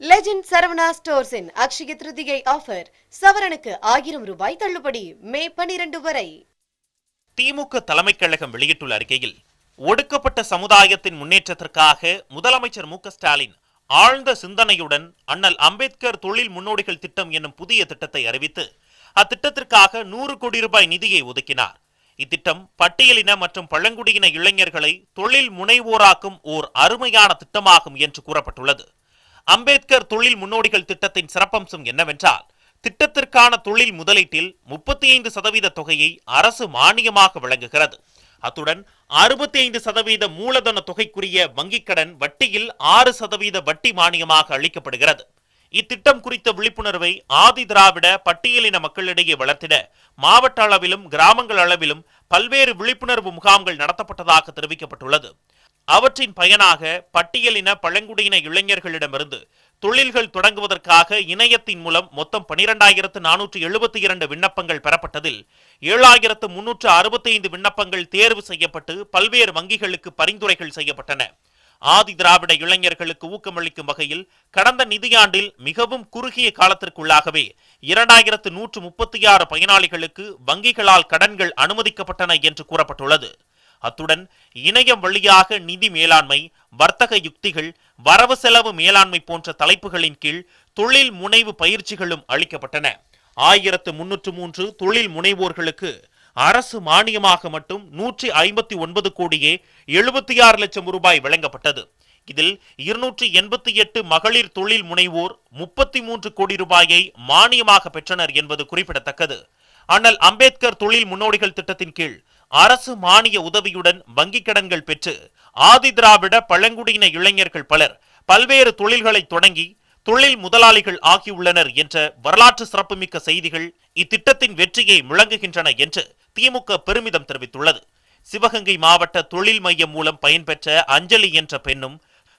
Legend Saravana ஸ்டோர்ஸின் Akshaya Tritiya offer சவரனுக்கு ஆயிரம் ரூபாய் தள்ளுபடி மே பனிரெண்டு வரை. திமுக தலைமைக் கழகம் வெளியிட்டுள்ள அறிக்கையில் ஒடுக்கப்பட்ட சமுதாயத்தின் முன்னேற்றத்திற்காக முதலமைச்சர் மு ஸ்டாலின் ஆழ்ந்த சிந்தனையுடன் அண்ணல் அம்பேத்கர் தொழில் முன்னோடிகள் திட்டம் என்னும் புதிய திட்டத்தை அறிவித்து அத்திட்டத்திற்காக நூறு கோடி ரூபாய் நிதியை ஒதுக்கினார். இத்திட்டம் பட்டியலின மற்றும் பழங்குடியின இளைஞர்களை தொழில் முனைவோராக்கும் ஓர் அருமையான திட்டமாகும் என்று கூறப்பட்டுள்ளது. அம்பேத்கர் தொழில் முன்னோடிகள் திட்டத்தின் சிறப்பம்சம் என்னவென்றால் திட்டத்திற்கான தொழில் முதலீட்டில் முப்பத்தி ஐந்து சதவீத தொகையை அரசு மானியமாக வழங்குகிறது. அத்துடன் அறுபத்தி ஐந்து சதவீத மூலதன தொகைக்குரிய வங்கிக் கடன் வட்டியில் ஆறு சதவீத வட்டி மானியமாக அளிக்கப்படுகிறது. இத்திட்டம் குறித்த விழிப்புணர்வை ஆதி திராவிட பட்டியலின மக்களிடையே வளர்த்திட மாவட்ட அளவிலும் கிராமங்கள் அளவிலும் பல்வேறு விழிப்புணர்வு முகாம்கள் நடத்தப்பட்டதாக தெரிவிக்கப்பட்டுள்ளது. அவற்றின் பயனாக பட்டியலின பழங்குடியின இளைஞர்களிடமிருந்து தொழில்கள் தொடங்குவதற்காக இணையத்தின் மூலம் மொத்தம் பனிரெண்டாயிரத்து நானூற்று எழுபத்தி இரண்டு விண்ணப்பங்கள் பெறப்பட்டதில் ஏழாயிரத்து முன்னூற்று அறுபத்தி ஐந்து விண்ணப்பங்கள் தேர்வு செய்யப்பட்டு பல்வேறு வங்கிகளுக்கு பரிந்துரைகள் செய்யப்பட்டன. ஆதி திராவிட இளைஞர்களுக்கு ஊக்கமளிக்கும் வகையில் கடந்த நிதியாண்டில் மிகவும் குறுகிய காலத்திற்குள்ளாகவே இரண்டாயிரத்து நூற்று முப்பத்தி ஆறு பயனாளிகளுக்கு வங்கிகளால் கடன்கள் அனுமதிக்கப்பட்டன என்று கூறப்பட்டுள்ளது. அத்துடன் இணையம் வழியாக நிதி மேலாண்மை வர்த்தக யுக்திகள் வரவு செலவு மேலாண்மை போன்ற தலைப்புகளின் கீழ் தொழில் முனைவு பயிற்சிகளும் அளிக்கப்பட்டன. ஆயிரத்து முன்னூற்று மூன்று தொழில் முனைவோர்களுக்கு அரசு மானியமாக மட்டும் நூற்றி ஐம்பத்தி ஒன்பது கோடியே எழுபத்தி ஆறு லட்சம் ரூபாய் வழங்கப்பட்டது. இதில் இருநூற்றி எண்பத்தி எட்டு மகளிர் தொழில் முனைவோர் முப்பத்தி மூன்று கோடி ரூபாயை மானியமாக பெற்றனர் என்பது குறிப்பிடத்தக்கது. அண்ணல் அம்பேத்கர் தொழில் முன்னோடிகள் திட்டத்தின் கீழ் அரசு மானிய உதவியுடன் வங்கிக் கடன்கள் பெற்று ஆதி திராவிட பழங்குடியின இளைஞர்கள் பலர் பல்வேறு தொழில்களை தொடங்கி தொழில் முதலாளிகள் ஆகியுள்ளனர் என்ற வரலாற்று சிறப்புமிக்க செய்திகள் இத்திட்டத்தின் வெற்றியை முழங்குகின்றன என்று திமுக பெருமிதம் தெரிவித்துள்ளது. சிவகங்கை மாவட்ட தொழில் மையம் மூலம் பயன்பெற்ற அஞ்சலி என்ற பெண்ணும்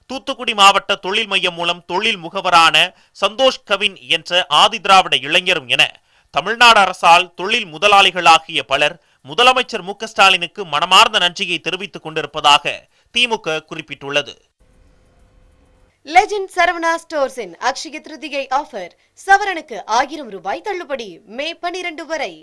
தூத்துக்குடி மாவட்ட தொழில் மையம் மூலம் தொழில் முகவரான சந்தோஷ் கவின் என்ற ஆதிதிராவிட இளைஞரும் என தமிழ்நாடு அரசால் தொழில் முதலாளிகளாகிய பலர் முதலமைச்சர் மு ஸ்டாலினுக்கு மனமார்ந்த நன்றியை தெரிவித்துக் கொண்டிருப்பதாக திமுக குறிப்பிட்டுள்ளது. லெஜண்ட் சரவணா ஸ்டோர்ஸின் அக்ஷய திருதிகை ஆஃபர் சவரனுக்கு ஆயிரம் ரூபாய் தள்ளுபடி மே பனிரெண்டு வரை.